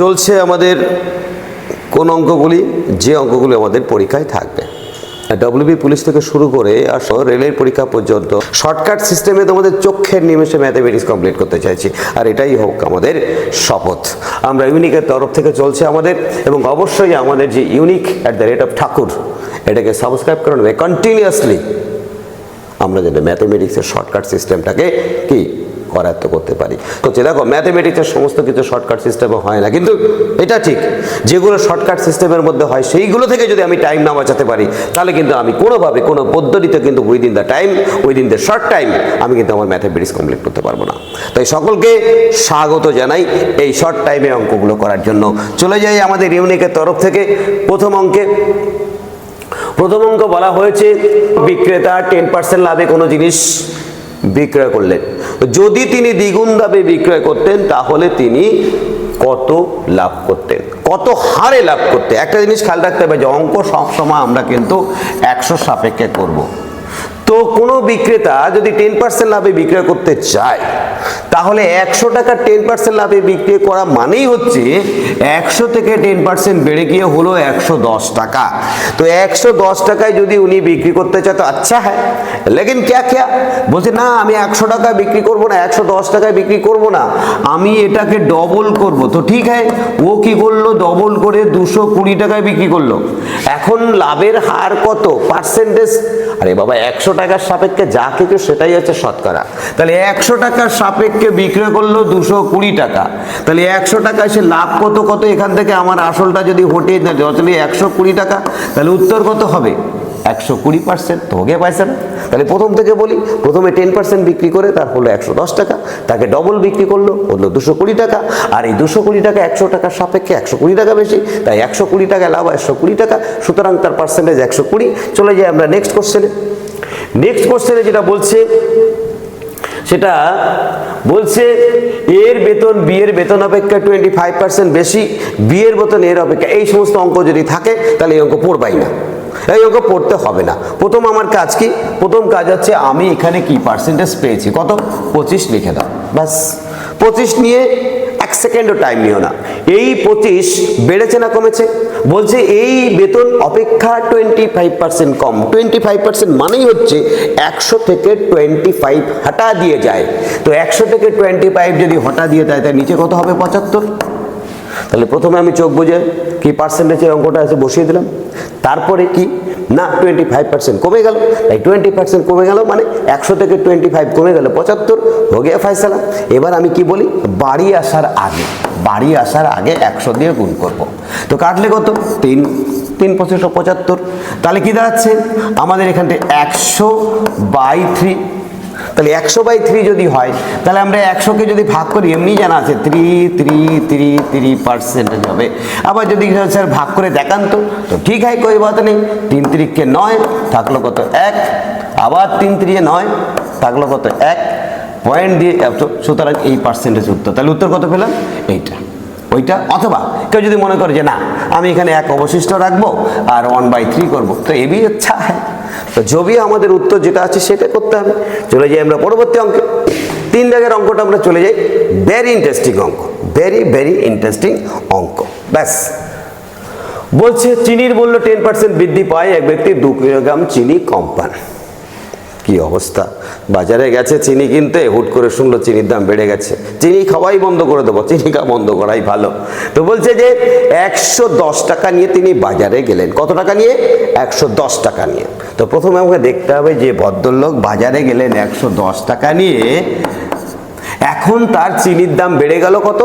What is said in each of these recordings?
চলছে আমাদের কোন অঙ্কগুলি? যে অঙ্কগুলি আমাদের পরীক্ষায় থাকবে। ডব্লিউবি পুলিশ থেকে শুরু করে আর সহ রেলের পরীক্ষা পর্যন্ত শর্টকাট সিস্টেমে তোমাদের চোখের নিমেষে ম্যাথামেটিক্স কমপ্লিট করতে চাইছি। আর এটাই হোক আমাদের শপথ। আমরা ইউনিকের তরফ থেকে চলছে আমাদের এবং অবশ্যই আমাদের যে unique at the rate of Thakur, এটাকে সাবস্ক্রাইব করে নেবে কন্টিনিউয়াসলি আমরা যাতে ম্যাথামেটিক্সের শর্টকাট সিস্টেমটাকে কি করায়ত্ত করতে পারি। হচ্ছে দেখো ম্যাথমেটিক্সের সমস্ত কিছু শর্টকাট সিস্টেমে হয় না, কিন্তু এটা ঠিক। যেগুলো শর্টকাট সিস্টেমের মধ্যে হয়, সেইগুলো থেকে যদি আমি টাইম না বাঁচাতে পারি, তাহলে কিন্তু আমি কোনোভাবে, কোনো পদ্ধতিতে কিন্তু within the time within the short time আমি কিন্তু আমার ম্যাথামেটিক্স কমপ্লিট করতে পারব না। তাই সকলকে স্বাগত জানাই এই শর্ট টাইমে অঙ্কগুলো করার জন্য। চলে যাই আমাদের ইউনিকের তরফ থেকে। প্রথম অঙ্কে। প্রথম অঙ্ক বলা হয়েছে, বিক্রেতা টেন পার্সেন্ট লাভে কোনো জিনিস বিক্রয় করলেন। যদি তিনি দ্বিগুণ দামে বিক্রয় করতেন, তাহলে তিনি কত লাভ করতেন? কত হারে লাভ করতে একটা জিনিস খেয়াল রাখতে হবে যে, অঙ্ক সবসময় আমরা কিন্তু একশো সাপেক্ষে করব। তো কোনো বিক্রেতা যদি টেন পার্সেন্ট লাভে বিক্রয় করতে চায় তাহলে একশো টাকা টেন পার্সেন্ট লাভে বিক্রি করা মানেই হচ্ছে একশো থেকে টেন পার্সেন্ট বেড়ে গিয়ে হলো একশো দশ টাকা। তো একশো দশ টাকায় যদি উনি বিক্রি করতে চায়, তো আচ্ছা হ্যাঁ লেকিন ক্যা ক্যা? বলছে, না, আমি একশো টাকায় বিক্রি করব না, একশো দশ টাকায় বিক্রি করব না, আমি এটাকে ডবল করব। তো ঠিক হ্যাঁ ও কি করল? ডবল করে দুশো কুড়ি টাকায় বিক্রি করল। এখন লাভের হার কত? পার্সেন্টেজ আরে বাবা, একশো টাকার সাপেক্ষে যা কিছু সেটাই হচ্ছে শতকরা। তাহলে একশো টাকার সাপেক্ষে বিক্রয় করল দুশো কুড়ি টাকা। তাহলে একশো টাকা সে লাভ কত কত? এখান থেকে আমার আসলটা যদি হটিয়ে দেয় তাহলে একশো কুড়ি টাকা। তাহলে উত্তর কত হবে? একশো কুড়ি পার্সেন্ট তো হোগে পাইছে না। তাহলে প্রথম থেকে বলি, প্রথমে টেন পার্সেন্ট বিক্রি করে, তার হলো একশো দশ টাকা। তাকে ডবল বিক্রি করল, হলো দুশো কুড়ি টাকা। আর এই দুশো কুড়ি টাকা একশো টাকার সাপেক্ষে একশো কুড়ি টাকা বেশি। তাই একশো কুড়ি টাকা লাভ একশো কুড়ি টাকা। সুতরাং তার পার্সেন্টেজ একশো কুড়ি। চলে যাই আমরা নেক্সট কোশ্চেনে নেক্সট কোশ্চেনে যেটা বলছে সেটা বলছে এর বেতন বিয়ের বেতন অপেক্ষা টোয়েন্টি ফাইভ পার্সেন্ট বেশি বিয়ের বেতন, এর অপেক্ষা, এই সমস্ত অঙ্ক যদি থাকে, তাহলে এই অঙ্ক পড়বাই না। এই অঙ্ক পড়তে হবে না। প্রথম আমার কাজ কি? প্রথম কাজ হচ্ছে আমি এখানে কি পার্সেন্টেজ পেয়েছি? কত? পঁচিশ লিখে দাও। ব্যাস। পঁচিশ নিয়ে এক সেকেন্ডও টাইম নিও না। এই পঁচিশ বেড়েছে না কমেছে? বলছে এই বেতন অপেক্ষা টোয়েন্টি ফাইভ পার্সেন্ট কম। টোয়েন্টি ফাইভ পার্সেন্ট মানেই হচ্ছে একশো থেকে টোয়েন্টি ফাইভ হটা দিয়ে যায়। তো একশো থেকে টোয়েন্টি ফাইভ যদি হটা দিয়ে যায় তাই নিচে কত হবে? পঁচাত্তর। তাহলে প্রথমে আমি চোখ বুঝে কি পার্সেন্টেজের অঙ্কটা আছে বসিয়ে দিলাম। তারপরে কি? না টোয়েন্টি ফাইভ পার্সেন্ট কমে গেল। তাই টোয়েন্টি পার্সেন্ট কমে গেল মানে একশো থেকে টোয়েন্টি ফাইভ কমে গেল। পঁচাত্তর হোগে ফাইসালা এবার আমি কি বলি? বাড়ি আসার আগে, বাড়ি আসার আগে একশো দিয়ে গুণ করব। তো কাটলে কত? তিন তিন পঁচিশশো পঁচাত্তর। তাহলে কী দাঁড়াচ্ছে? আমাদের এখানটা একশো বাই থ্রি তাহলে একশো বাই থ্রি যদি হয়, তাহলে আমরা একশোকে যদি ভাগ করি, এমনি জানা আছে three three three three percentage হবে আবার যদি স্যার ভাগ করে দেখান তো তো ঠিক হয় কই বাত নেই। তিন তিরিখকে নয়, থাকল কত এক। আবার তিন তিরিয়ে নয়, থাকল কত এক। পয়েন্ট দিয়ে সুতরাং এই পার্সেন্টেজ উত্তর। তাহলে উত্তর কত পেলাম? এইটা। ওইটা? অথবা কেউ যদি মনে করে যে না, আমি এখানে এক অবশিষ্ট রাখব আর ওয়ান বাই থ্রি করব, তো এবি হ্যাঁ তো জবি আমাদের উত্তর যেটা আছে সেটা করতে হবে। চলে যাই আমরা পরবর্তী অঙ্কে। তিন দাগের অঙ্কটা আমরা চলে যাই। ভেরি ইন্টারেস্টিং অঙ্ক। ভেরি ভেরি ইন্টারেস্টিং অঙ্ক। ব্যাস। বলছে, চিনির মূল্য টেন পার্সেন্ট বৃদ্ধি পায় এক ব্যক্তি দু কিলোগ্রাম চিনি কম পান। কি অবস্থা? বাজারে গেছে, চিনি কিনতে, হুট করে শুনলো চিনির দাম বেড়ে গেছে। চিনি খাওয়াই বন্ধ করে দেবো, চিনি খাওয়া বন্ধ করাই ভালো। তো বলছে যে, একশো দশ টাকা নিয়ে তিনি বাজারে গেলেন। কত টাকা নিয়ে? একশো দশ টাকা নিয়ে। তো প্রথমে আমাকে দেখতে হবে যে ভদ্রলোক বাজারে গেলেন একশো দশ টাকা নিয়ে। এখন তার চিনির দাম বেড়ে গেল কত?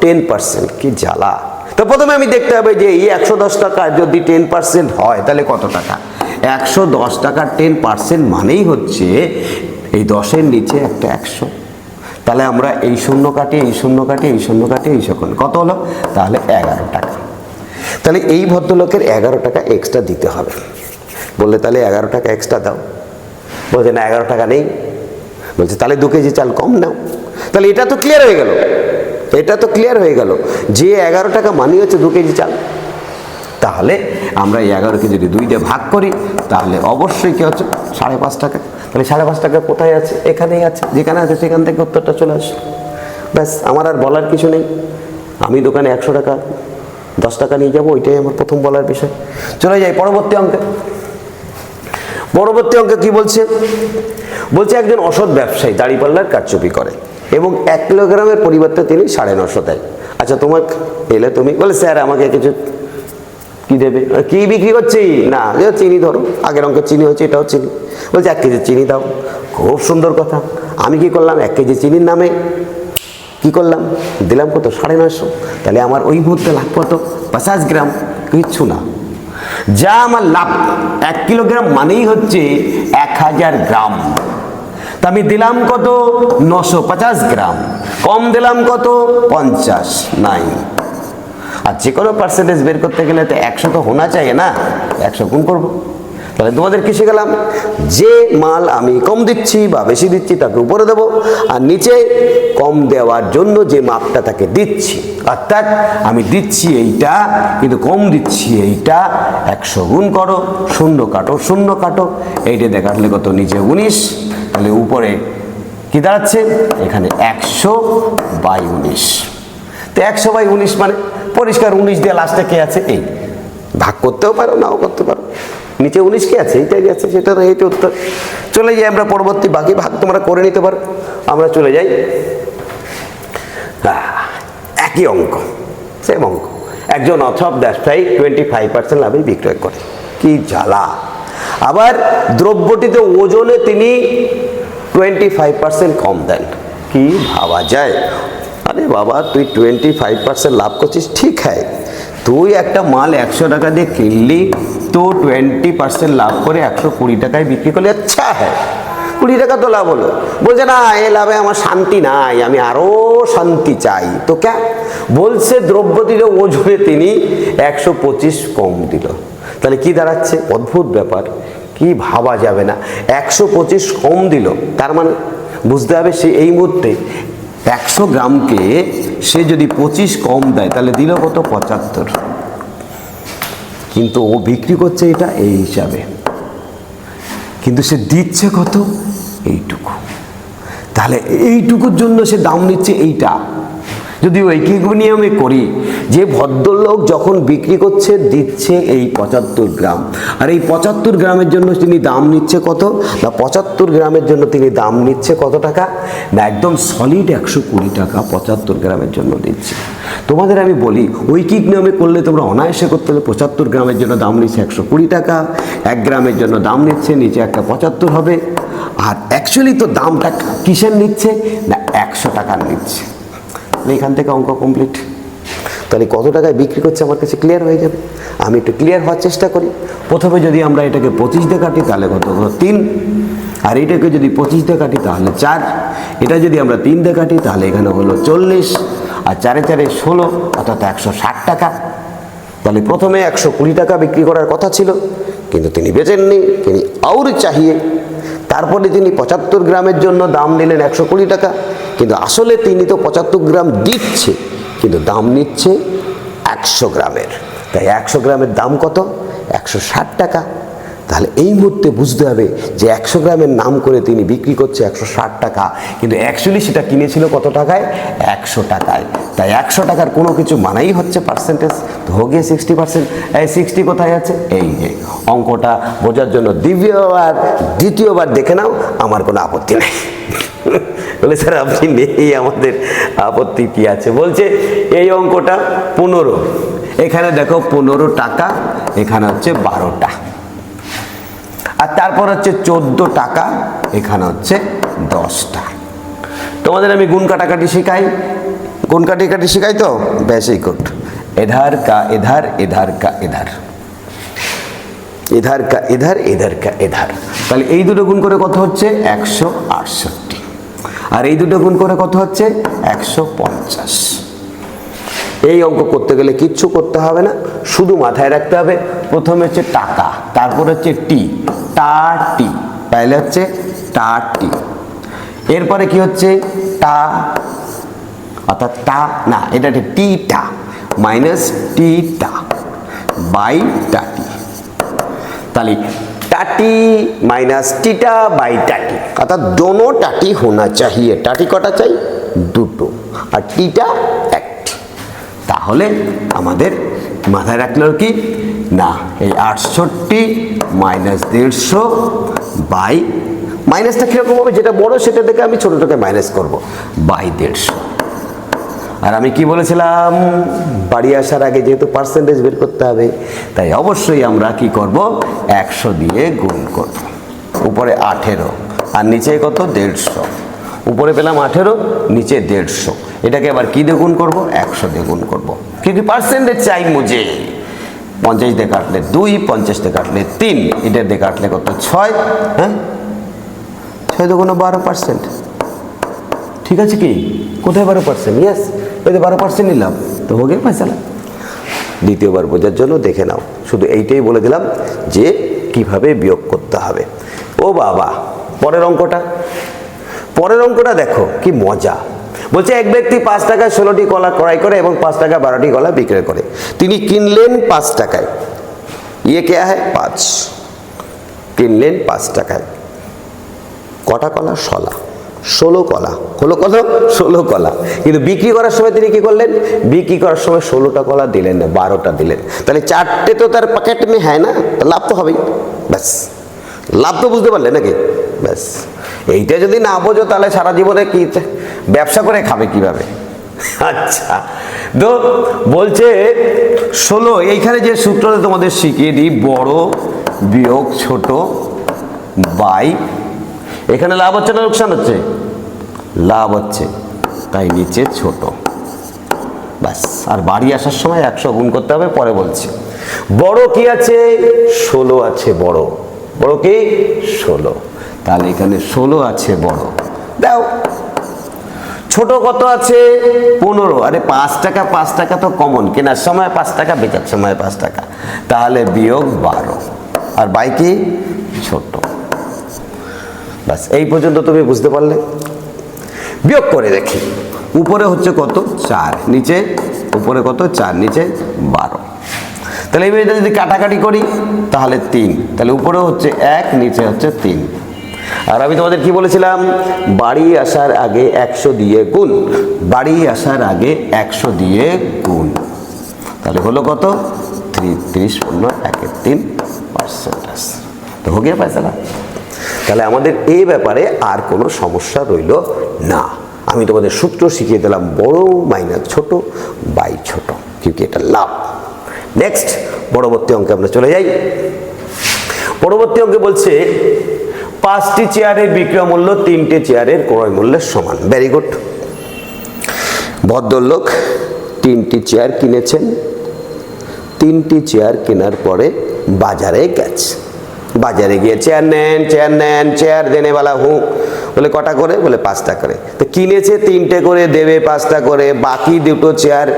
Ten percent. কি জ্বালা। তো প্রথমে আমি দেখতে হবে যে, এই একশো দশ টাকা যদি টেন পার্সেন্ট হয়, তাহলে কত টাকা? একশো দশ টাকার টেন পার্সেন্ট মানেই হচ্ছে এই দশের নিচে একটা একশো। তাহলে আমরা এই শূন্য কাটি, এই শূন্য কাটি, এই শূন্য কাটি, এই শূন্য কত হলো? তাহলে এগারো টাকা। তাহলে এই ভদ্রলোকের এগারো টাকা এক্সট্রা দিতে হবে। বললে, তাহলে এগারো টাকা এক্সট্রা দাও। বলছে, না, এগারো টাকা নেই। বলছে, তাহলে দু কেজি চাল কম নাও তাহলে এটা তো ক্লিয়ার হয়ে গেল। এটা তো ক্লিয়ার হয়ে গেল। যে এগারো টাকা মানি হচ্ছে দু কেজি চাল তাহলে আমরা এই এগারোকে যদি দুই দিয়ে ভাগ করি, তাহলে অবশ্যই কী হচ্ছে? সাড়ে পাঁচ টাকা। তাহলে সাড়ে পাঁচ টাকা কোথায় আছে? এখানেই আছে। যেখানে আছে সেখান থেকে উত্তরটা চলে আসে। ব্যাস, আমার আর বলার কিছু নেই। আমি দোকানে একশো টাকা, দশ টাকা নিয়ে যাব, ওইটাই আমার প্রথম বলার বিষয়। চলে যাই পরবর্তী অঙ্কে। পরবর্তী অঙ্কে কি বলছে? বলছে, একজন অসৎ ব্যবসায়ী দাড়িপাল্লার কারচুপি করে এবং এক কিলোগ্রামের পরিবর্তে তিনি সাড়ে নশো দেয়। আচ্ছা তোমার এলে তুমি? বলে, স্যার, আমাকে কিছু কি দেবে? কি বিক্রি করছি? না চিনি ধরো। আগের অঙ্কে চিনি হচ্ছে, এটাও চিনি। বলছে এক কেজি চিনি দাও। খুব সুন্দর কথা। আমি কি করলাম? এক কেজি চিনির নামে কি করলাম? দিলাম কত? সাড়ে নয়শো। তাহলে আমার ওই মুহূর্তে লাভ কত? পঞ্চাশ গ্রাম। কিচ্ছু না। যা আমার লাভ, এক কিলোগ্রাম মানেই হচ্ছে এক হাজার গ্রাম। তা আমি দিলাম কত? নশো পঞ্চাশ গ্রাম। কম দিলাম কত? পঞ্চাশ। নাই। আর যে কোনো পার্সেন্টেজ বের করতে গেলে তো একশো তো হোনা চাই, না? একশো গুণ করব। তাহলে তোমাদের কি শিখালাম যে মাল আমি কম দিচ্ছি বা বেশি দিচ্ছি তাকে উপরে দেবো, আর নিচে কম দেওয়ার জন্য যে মাপটা তাকে দিচ্ছি, অর্থাৎ আমি দিচ্ছি এইটা, কিন্তু কম দিচ্ছি এইটা, একশো গুণ করো, শূন্য কাটো শূন্য কাটো, এইটা দেখালে কত? নিচে উনিশ, তাহলে উপরে কি দাঁড়াচ্ছে? এখানে একশো বাই উনিশ। তো একশো বাই উনিশ মানে পরিষ্কার উনিশ দিয়ে লাস্টে কে আছে? এই। ভাগ করতেও পারো, নাও করতে পারো। নিচে উনিশ কে আছে? এইটাই আছে সেটা তো এইটা উত্তর। চলে যাই আমরা পরবর্তী বাকি ভাগ, তোমরা করে নিতে পারো। আমরা চলে যাই। একই অঙ্ক সেম অঙ্ক। একজন অথব ব্যবসায়ী টোয়েন্টি ফাইভ পার্সেন্ট লাভে বিক্রয় করে। কি জ্বালা। আবার দ্রব্যটিতে ওজনে তিনি টোয়েন্টি ফাইভ পার্সেন্ট কম দেন। কি ভাবা যায়? আরে বাবা, তুই টোয়েন্টি ফাইভ পার্সেন্ট লাভ করছিস, ঠিক হ্যাঁ। তুই একটা মাল একশো টাকা দিয়ে কিনলি, তো টোয়েন্টি পার্সেন্ট লাভ করে একশো কুড়ি টাকায় বিক্রি করলে। আচ্ছা হ্যাঁ কুড়ি টাকা তো লাভ হলো। বলছে, না, এ লাভে আমার শান্তি নাই, আমি আরও শান্তি চাই। তো ক্যা? বলছে, দ্রব্য দিল, ওজনে তিনি একশো পঁচিশ কম দিল। তাহলে কি দাঁড়াচ্ছে? অদ্ভুত ব্যাপার। কি ভাবা যাবে না? একশো পঁচিশ কম দিল। তার মানে বুঝতে হবে সে এই মুহূর্তে একশো গ্রামকে সে যদি পঁচিশ কম দেয়, তাহলে দিল কত? পঁচাত্তর। কিন্তু ও বিক্রি করছে এটা এই হিসাবে। কিন্তু সে দিচ্ছে কত? এইটুকু। তাহলে এইটুকুর জন্য সে দাম নিচ্ছে এইটা। যদি ঐকিক নিয়মে করি, যে ভদ্রলোক যখন বিক্রি করছে, দিচ্ছে এই পঁচাত্তর গ্রাম। আর এই পঁচাত্তর গ্রামের জন্য তিনি দাম নিচ্ছে কত? না পঁচাত্তর গ্রামের জন্য তিনি দাম নিচ্ছে কত টাকা? না, একদম সলিড একশো কুড়ি টাকা পঁচাত্তর গ্রামের জন্য দিচ্ছে। তোমাদের আমি বলি, ঐকিক নিয়মে করলে তোমরা অনায়াসে করতে হলে পঁচাত্তর গ্রামের জন্য দাম নিচ্ছে একশো কুড়ি টাকা, এক গ্রামের জন্য দাম নিচ্ছে, নিচে একটা পঁচাত্তর হবে। আর অ্যাকচুয়ালি তো দামটা কিসের নিচ্ছে? না, একশো টাকার নিচ্ছে। তাহলে এখান থেকে অঙ্ক কমপ্লিট তাহলে কত টাকায় বিক্রি করছে আমার কাছে ক্লিয়ার হয়ে যাবে। আমি একটু ক্লিয়ার হওয়ার চেষ্টা করি। প্রথমে যদি আমরা এটাকে পঁচিশ দিয়ে কাটি, তাহলে কত হলো তিন। আর এটাকে যদি পঁচিশ দিয়ে কাটি, তাহলে চার। এটা যদি আমরা তিন দিয়ে কাটি, তাহলে এখানে হলো চল্লিশ। আর চারে চারে ষোলো, অর্থাৎ একশো ষাট টাকা। তাহলে প্রথমে একশো কুড়ি টাকা বিক্রি করার কথা ছিল। কিন্তু তিনি বেচেননি, তিনি আউর চাহিয়ে। তারপরে তিনি পঁচাত্তর গ্রামের জন্য দাম নিলেন একশো কুড়ি টাকা। আসলে তিনি তো পঁচাত্তর গ্রাম দিচ্ছে, কিন্তু দাম নিচ্ছে একশো গ্রামের। তাই একশো গ্রামের দাম কত? একশো ষাট টাকা। তাহলে এই মুহূর্তে বুঝতে হবে যে একশো গ্রামের নাম করে তিনি বিক্রি করছে একশো ষাট টাকা, কিন্তু অ্যাকচুয়ালি সেটা কিনেছিল কত টাকায়? একশো টাকায়। তাই একশো টাকার কোনো কিছু মানাই হচ্ছে পার্সেন্টেজ তো হো গিয়ে সিক্সটি পার্সেন্ট এই সিক্সটি কোথায় আছে? এই যে অঙ্কটা বোঝার জন্য দ্বিতীয়বার দ্বিতীয়বার দেখে নাও, আমার কোনো আপত্তি নেই। বলে, স্যার, আপনি নেই, আমাদের আপত্তি কি আছে? বলছে, এই অঙ্কটা পনেরো। এখানে দেখো পনেরো টাকা, এখানে হচ্ছে বারোটা। আর তারপর হচ্ছে চোদ্দ টাকা, এখানে হচ্ছে দশটা। তোমাদের আমি গুণ কাটাকাটি শেখাই। গুণ কাটি কাটি শেখাই তো? বেশি গুড এধার কা, এধার এধার কা, এধার। এধার কা, এধার এধার কা, এধার। তাহলে এই দুটো গুণ করে কত হচ্ছে? একশো আটষট্টি। আর এই দুটো গুণ করে কত হচ্ছে? একশো পঞ্চাশ। এই অঙ্ক করতে গেলে কিচ্ছু করতে হবে না, শুধু মাথায় রাখতে হবে। প্রথমে হচ্ছে টাকা, তারপর হচ্ছে টি টা টি তাহলে হচ্ছে টা টি এরপরে কি হচ্ছে? টা, অর্থাৎ টা, না, এটা হচ্ছে টি টা মাইনাস টি টা বাই টাটি। তাহলে টাটি মাইনাস টিটা বাই টাটি। অর্থাৎ দোনো টাটি হোনা চাহিए টাটি কটা চাই? দুটো। আর টিটা একটি তাহলে আমাদের মাথায় রাখল কি? না, এই আটষট্টি মাইনাস দেড়শো বাই, মাইনাসটা কীরকম হবে? যেটা বড় সেটা থেকে আমি ছোটোটাকে মাইনাস করব, বাই দেড়শো। আর আমি কি বলেছিলাম? বাড়ি আসার আগে যেহেতু পার্সেন্টেজ বের করতে হবে, তাই অবশ্যই আমরা কি করব? একশো দিয়ে গুণ করব। উপরে আঠেরো, আর নিচে কত? দেড়শো। উপরে পেলাম আঠেরো, নিচে দেড়শো। এটাকে আবার কী দিয়ে গুণ করব? একশো দিয়ে গুণ করব। কিন্তু পার্সেন্টেজ চাই মুঝে? পঞ্চাশ দিয়ে কাটলে দুই, পঞ্চাশ দিয়ে কাটলে তিন এটা দিয়ে কাটলে কত? ছয় হ্যাঁ? ছয় দুগুণ বারো পার্সেন্ট ঠিক আছে কি? কোথায় বারো পার্সেন্ট? ইয়েস তো বারো পার্সেন্ট নিলাম। তো হোক ফেসলা দ্বিতীয়বার বোঝার জন্য দেখে নাও। শুধু এইটাই বলে দিলাম যে কীভাবে বিয়োগ করতে হবে। ও বাবা, পরের অঙ্কটা। পরের অঙ্কটা দেখো, কি মজা। বলছে এক ব্যক্তি পাঁচ টাকায় ষোলোটি কলা ক্রয় করে এবং পাঁচ টাকা বারোটি কলা বিক্রয় করে। তিনি কিনলেন পাঁচ টাকায়। ইয়ে কে হ্যাঁ পাঁচ। কিনলেন পাঁচ টাকায়। কটা কলা? শলা। ষোলো কলা। হলো কত? ষোলো কলা। কিন্তু বিক্রি করার সময় তিনি কি করলেন? বিক্রি করার সময় ষোলোটা কলা দিলেন না বারোটা দিলেন। তাহলে চারটে তো তার প্যাকেট মে হয় না? লাভ তো হবেই। ব্যাস। লাভ তো বুঝতে পারলে নাকি? ব্যাস। এইটা যদি না বোঝো, তাহলে সারা জীবনে কি ব্যবসা করে খাবে কীভাবে? আচ্ছা। তো বলছে, ষোলো, এইখানে যে সূত্রটা তোমাদের শিখিয়ে দিই, বড়, বিয়োগ, ছোট, বাই এখানে লাভ হচ্ছে না লোকসান হচ্ছে? লাভ হচ্ছে, তাই নিচে ছোট। ব্যাস, আর বাড়ি আসার সময় একশো গুণ করতে হবে, পরে বলছি। বড় কি আছে? ষোলো আছে বড়। বড় কি? ষোলো। তাহলে এখানে ষোলো আছে বড়। দাও। ছোট কত আছে? পনেরো। আরে পাঁচ টাকা পাঁচ টাকা তো কমন কেনার সময় পাঁচ টাকা, বেচার সময় পাঁচ টাকা। তাহলে বিয়োগ বারো। আর বাইকে ছোট। ব্যাস এই পর্যন্ত তুমি বুঝতে পারলে? বিয়োগ করে দেখি। উপরে হচ্ছে কত? চার। নিচে উপরে কত? চার। নিচে বারো। তাহলে এটা যদি কাটাকাটি করি, তাহলে তিন। তাহলে উপরে হচ্ছে এক, নিচে হচ্ছে তিন। আর আমি তোমাদের কি বলেছিলাম? বাড়ি আসার আগে একশো দিয়ে গুণ। বাড়ি আসার আগে একশো দিয়ে গুণ। তাহলে হলো কত? থ্রি ত্রিশ পূর্ণ একের তিন পার্সেন্টেজ তো হোক পাইসালা তাহলে আমাদের এই ব্যাপারে আর কোনো সমস্যা রইল না। আমি তোমাদের সূত্র শিখিয়ে দিলাম বড় মাইনাস ছোট বাই ছোট। কিন্তু এটা লাভ। নেক্সট পরবর্তী অঙ্কে আমরা চলে যাই। পরবর্তী অঙ্কে বলছে, পাঁচটি চেয়ারের বিক্রয় মূল্য তিনটে চেয়ারের ক্রয় মূল্যের সমান। ভেরি গুড ভদ্রলোক তিনটি চেয়ার কিনেছেন। তিনটি চেয়ার কেনার পরে বাজারে গেছে। বাজারে গিয়ে চেয়ার নেন চেয়ার নেন চেয়ার দেনেওয়ালা হু, বলে কটা করে? বলে পাঁচটা করে। তো কিনেছে, তিনটে করে, দেবে পাঁচটা করে, বাকি দুটো চেয়ার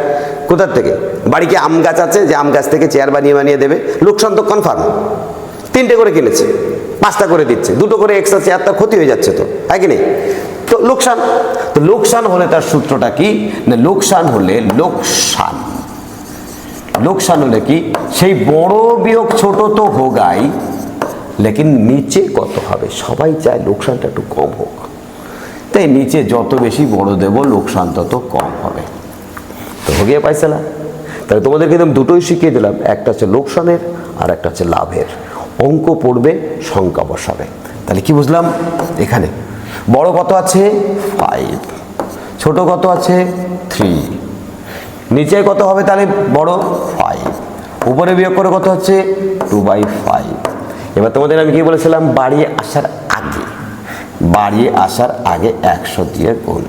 কোথার থেকে? বাড়ি কি আম গাছ আছে? যে আম গাছ থেকে চেয়ার বানিয়ে বানিয়ে দেবে। লোকসান তো কনফার্ম তিনটে করে কিনেছে, পাঁচটা করে দিচ্ছে, দুটো করে এক্সট্রা চেয়ার তার ক্ষতি হয়ে যাচ্ছে তো হয় কি নেই? তো লোকসান তো লোকসান হলে তার সূত্রটা কি? না, লোকসান হলে লোকসান। লোকসান হলে কি? সেই বড় বিয়োগ ছোট তো হোগাই লেকিন নিচে কত হবে? সবাই চায় লোকসানটা একটু কম হোক। তাই নিচে যত বেশি বড় দেব, লোকসান তত কম হবে। তো হোগিয়ে পাইছিলাম তাহলে তোমাদেরকে একদম দুটোই শিখিয়ে দিলাম। একটা হচ্ছে লোকসানের, আর একটা হচ্ছে লাভের। অঙ্ক পড়বে, সংখ্যা বসাবে। তাহলে কি বুঝলাম? এখানে। বড় কত আছে? ফাইভ ছোট কত আছে? থ্রি নিচে কত হবে তাহলে বড়? ফাইভ উপরে বিয়োগ করে কত হচ্ছে? টু বাই ফাইভ এবার তোমাদের আমি কি বলেছিলাম? বাড়ি আসার আগে বাড়ি আসার আগে একশো দিয়ে গুণ।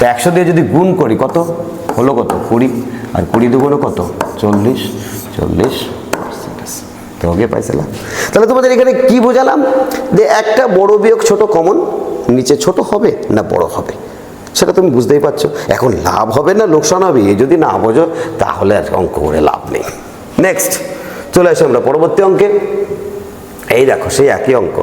তো একশো দিয়ে যদি গুণ করি, কত? হলো কত? কুড়ি। আর কুড়ি দুগুণে কত? চল্লিশ। চল্লিশ। percentage। তো ওকে পাইছিলাম। তাহলে তোমাদের এখানে কি বোঝালাম? যে একটা বড় বিয়োগ ছোট কমন, নিচে ছোট হবে না বড় হবে? সেটা তুমি বুঝতেই পারছ। এখন লাভ হবে না লোকসান হবে? এ যদি না বোঝো, তাহলে আর অঙ্ক করে লাভ নেই। নেক্সট চলে আসি আমরা পরবর্তী অঙ্কে। এই দেখো, সেই একই অঙ্ক।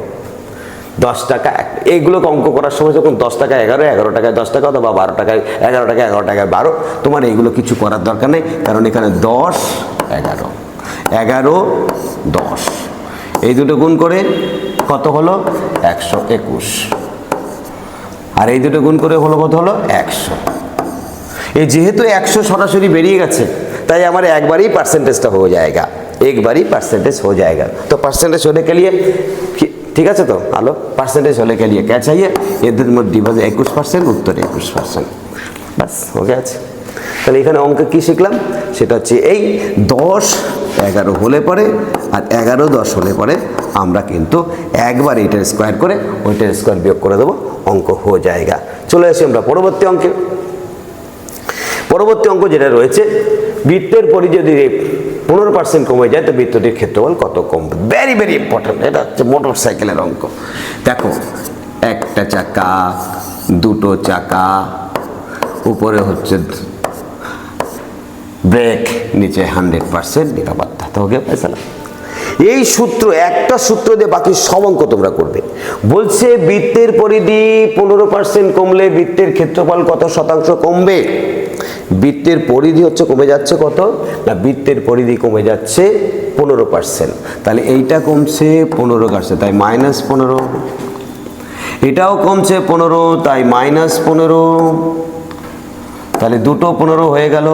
দশ টাকা এক এইগুলোকে অঙ্ক করার সময় যখন দশ টাকা এগারো এগারো টাকায় দশ টাকা অথবা বারো টাকায় এগারো টাকা এগারো টাকায় বারো, তোমার এইগুলো কিছু করার দরকার নেই, কারণ এখানে দশ, এগারো। এগারো, দশ। এই দুটো গুণ করে কত হলো? একশো একুশ। আর এই দুটো গুণ করে হলো কত হলো? একশো। এই যেহেতু একশো সরাসরি বেরিয়ে গেছে, তাই আমার একবারেই পার্সেন্টেজটা হয়ে যায়গা एक बारी परसेंटेज हो जाएगा। तो परसेंटेज होने के लिए ঠিক আছে তো আলো পার্সেंटेज হলে কে লিয়ে কে চাইয়ে এদের মধ্যে ডিভাজ একুশ পার্সেন্ট উত্তরে একুশ পার্সেন্ট ব্যাস ওকে আছে তাহলে এখানে অঙ্ক কী শিখলাম? সেটা হচ্ছে এই দশ এগারো হলে পরে আর এগারো দশ হলে পরে আমরা কিন্তু একবার এইটার স্কোয়ার করে ওইটার স্কোয়ার বিয়োগ করে দেবো, অঙ্ক হয়ে জায়গা চলে আসি আমরা পরবর্তী অঙ্কে। পরবর্তী অঙ্ক যেটা রয়েছে, বৃত্তের পরিধি যদি পনেরো পার্সেন্ট কমে যায়, তো বৃত্তটির ক্ষেত্রফল কত কমবে ভেরি ভেরি ইম্পর্টেন্ট এটা হচ্ছে মোটর সাইকেলের অঙ্ক। দেখো, একটা চাকা, দুটো চাকা, উপরে হচ্ছে ব্রেক নিচে হান্ড্রেড পার্সেন্ট নিরাপত্তা তো ওকে ফেসলা এই সূত্র, একটা সূত্র দিয়ে বাকি সব অঙ্ক তোমরা করবে। বলছে বৃত্তের পরিধি পনেরো পার্সেন্ট কমলে বৃত্তের ক্ষেত্রফল কত শতাংশ কমবে? বৃত্তের পরিধি হচ্ছে কমে যাচ্ছে কত? না, বৃত্তের পরিধি কমে যাচ্ছে পনেরো পার্সেন্ট। তাহলে এইটা কমছে পনেরো পার্সেন্ট, তাই মাইনাস পনেরো। এটাও কমছে পনেরো, তাই মাইনাস পনেরো। তাহলে দুটো পনেরো হয়ে গেল।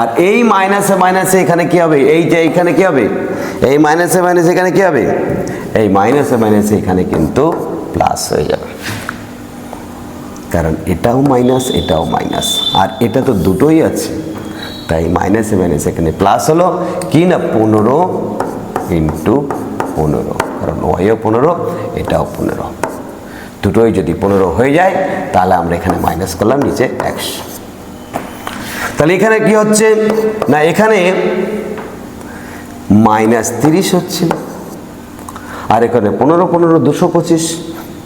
আর এই মাইনাসে মাইনাসে এখানে কি হবে? এই যে এখানে কি হবে? এই মাইনাসে মাইনাসে এখানে কি হবে? এই মাইনাসে মাইনাসে এখানে কিন্তু প্লাস হয়ে যাবে। কারণ এটাও মাইনাস এটাও মাইনাস আর এটা তো দুটোই আছে। তাই মাইনাসে মাইনাসে এখানে প্লাস হলো কি না? পনেরো ইন্টু পনেরো। কারণ ওয়াইও পনেরো, এটাও পনেরো। দুটোই যদি পনেরো হয়ে যায়, তাহলে আমরা এখানে মাইনাস করলাম নিচে একশো। তাহলে এখানে কি হচ্ছে? না, এখানে মাইনাস তিরিশ হচ্ছে। আর এখানে পনেরো পনেরো, দুশো পঁচিশ।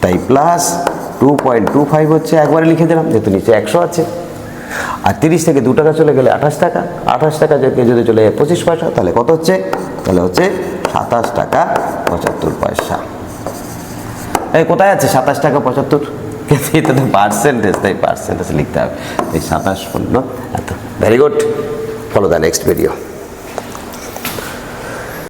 তাই plus two point two five হচ্ছে, একবারে লিখে দিলাম, যেহেতু নিচে একশো আছে। আর তিরিশ থেকে দু টাকা চলে গেলে আঠাশ টাকা। আঠাশ টাকা যদি চলে যায় পঁচিশ পয়সা, তাহলে কত হচ্ছে? তাহলে হচ্ছে সাতাশ টাকা পঁচাত্তর পয়সা। এই কোথায় আছে সাতাশ টাকা পঁচাত্তর? কিন্তু পার্সেন্টেজ তাই পার্সেন্টেজ লিখতে হবে। এই সাতাশ পণ্য এত। Very good follow the next video